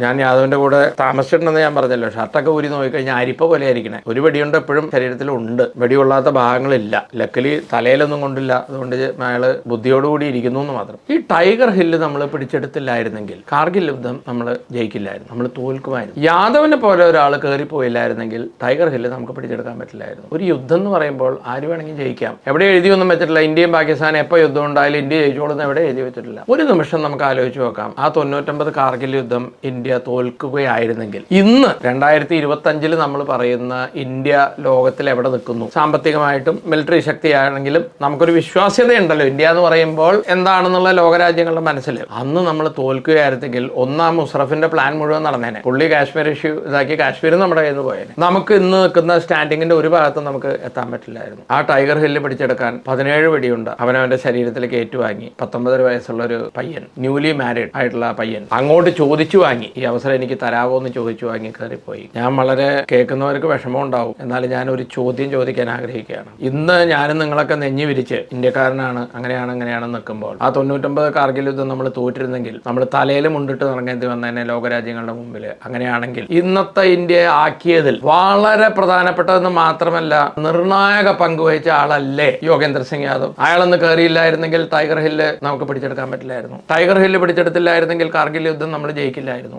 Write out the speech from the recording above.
ഞാൻ യാദവിന്റെ കൂടെ താമസിച്ചിട്ടുണ്ടെന്ന് ഞാൻ പറഞ്ഞല്ലോ. ഷർട്ടൊക്കെ ഊരി നോക്കിക്കഴിഞ്ഞാൽ അരിപ്പ പോലെ ആയിരിക്കണേ ഒരു വെടിയുണ്ട് എപ്പോഴും ശരീരത്തിൽ ഉണ്ട് വെടികൊള്ളാത്ത ഭാഗങ്ങളില്ല. ലക്കലി തലയിലൊന്നും കൊണ്ടില്ല. അതുകൊണ്ട് അയാൾ ബുദ്ധിയോടുകൂടി ഇരിക്കുന്നു എന്ന് മാത്രം. ഈ ടൈഗർ ഹില്ല് നമ്മൾ പിടിച്ചെടുത്തില്ലായിരുന്നെങ്കിൽ കാർഗിൽ യുദ്ധം നമ്മൾ ജയിക്കില്ലായിരുന്നു. നമ്മൾ തോൽക്കുമായിരുന്നു. യാദവിനെ പോലെ ഒരാൾ കയറിപ്പോയില്ലായിരുന്നെങ്കിൽ ടൈഗർ ഹില്ല് നമുക്ക് പിടിച്ചെടുക്കാൻ പറ്റില്ലായിരുന്നു. ഒരു യുദ്ധം എന്ന് പറയുമ്പോൾ ആര് വേണമെങ്കിൽ ജയിക്കാം. എവിടെ എഴുതിയൊന്നും വെച്ചിട്ടില്ല. ഇന്ത്യയും പാകിസ്ഥാനും എപ്പോൾ യുദ്ധം ഉണ്ടായാലും ഇന്ത്യ ജയിച്ചോളുന്ന എവിടെ എഴുതി വെച്ചിട്ടില്ല. ഒരു നിമിഷം നമുക്ക് ആലോചിച്ച് നോക്കാം. ആ തൊണ്ണൂറ്റൊമ്പത് കാർഗിൽ യുദ്ധം ഇന്ത്യ തോൽക്കുകയായിരുന്നെങ്കിൽ. ഇന്ന് രണ്ടായിരത്തി ഇരുപത്തി അഞ്ചിൽ നമ്മൾ പറയുന്ന ഇന്ത്യ ലോകത്തിൽ എവിടെ നിൽക്കുന്നു? സാമ്പത്തികമായിട്ടും മിലിറ്ററി ശക്തിയാണെങ്കിലും നമുക്കൊരു വിശ്വാസ്യതയുണ്ടല്ലോ. ഇന്ത്യ എന്ന് പറയുമ്പോൾ എന്താണെന്നുള്ള ലോകരാജ്യങ്ങളുടെ മനസ്സിൽ. അന്ന് നമ്മൾ തോൽക്കുകയായിരുന്നെങ്കിൽ ഒന്നാം മുസ്റഫിന്റെ പ്ലാൻ മുഴുവൻ നടന്നേനെ. പുള്ളി കാശ്മീർ ഇഷ്യൂ ഇതാക്കി കാശ്മീർ നമ്മുടെ കയ്യിൽ നിന്ന് പോയേനെ. നമുക്ക് ഇന്ന് നിൽക്കുന്ന സ്റ്റാൻഡിങ്ങിന്റെ ഒരു ഭാഗത്തും നമുക്ക് എത്താൻ പറ്റില്ലായിരുന്നു. ആ ടൈഗർ ഹില്ല് പിടിച്ചെടുക്കാൻ പതിനേഴ് വെടിയുണ്ട്. അവനവന്റെ ശരീരത്തിലേക്ക് ഏറ്റുവാങ്ങി. പത്തൊമ്പതര വയസ്സുള്ള ഒരു പയ്യൻ ന്യൂലി മാരീഡ് ആയിട്ടുള്ള പയ്യൻ അങ്ങോട്ട് ചോദിച്ചു വാങ്ങി. ഈ അവസരം എനിക്ക് തരാവോ എന്ന് ചോദിച്ചു വാങ്ങി കയറിപ്പോയി ഞാൻ വളരെ കേൾക്കുന്നവർക്ക് വിഷമം ഉണ്ടാവും. എന്നാലും ഞാൻ ഒരു ചോദ്യം ചോദിക്കാൻ ആഗ്രഹിക്കുകയാണ്. ഇന്ന് ഞാനും നിങ്ങളൊക്കെ നെഞ്ഞു വിരിച്ച് ഇന്ത്യക്കാരനാണ് അങ്ങനെയാണ് അങ്ങനെയാണെന്ന് നിൽക്കുമ്പോൾ ആ തൊണ്ണൂറ്റൊമ്പത് കാർഗിൽ യുദ്ധം നമ്മൾ തോറ്റിരുന്നെങ്കിൽ നമ്മൾ തലയിൽ മുണ്ടിട്ട് നടങ്ങേണ്ടി വന്നതിനെ ലോകരാജ്യങ്ങളുടെ മുമ്പിൽ അങ്ങനെയാണെങ്കിൽ ഇന്നത്തെ ഇന്ത്യ ആക്കിയതിൽ വളരെ പ്രധാനപ്പെട്ടതെന്ന് മാത്രമല്ല നിർണായക പങ്കുവഹിച്ച ആളല്ലേ യോഗേന്ദ്ര സിംഗ് യാദവ്. അയാളൊന്ന് കയറിയില്ലായിരുന്നെങ്കിൽ ടൈഗർ ഹില്ല് നമുക്ക് പിടിച്ചെടുക്കാൻ പറ്റില്ലായിരുന്നു. ടൈഗർ ഹില്ല് പിടിച്ചെടുത്തില്ലായിരുന്നെങ്കിൽ കാർഗിൽ യുദ്ധം നമ്മൾ ജയിക്കില്ലായിരുന്നു.